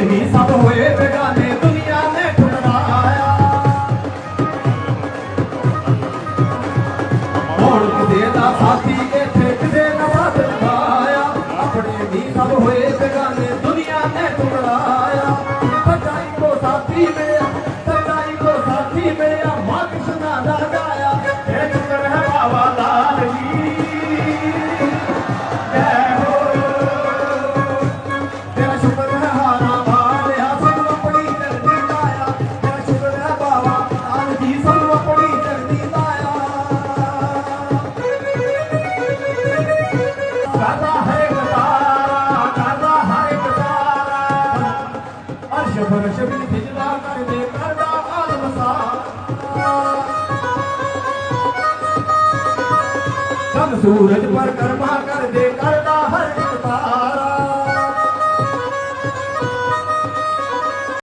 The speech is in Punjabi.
ਵੀ ਸਭ ਹੋਏ ਬੇਗਾਨੇ, ਦੁਨੀਆ ਨੇ ਠੁਕਰਾਇਆ ਹੁਣ ਕਿਦੇ ਦਾ ਸਾਥੀ ਇੱਥੇ ਕਿਦੇ ਨਾ ਸਾਥ ਨਿਭਾਇਆ ਆਪਣੇ ਵੀ ਸਭ ਹੋਏ ਬੇਗਾਨੇ, ਦੁਨੀਆ ਨੇ ਠੁਕਰਾਇਆ ਬਚਾਈ ਕੋ ਸਾਥੀ ਮੇ ਸੂਰਜ ਪਰ ਕਰਮਾ ਕਰਦੇ ਕਰ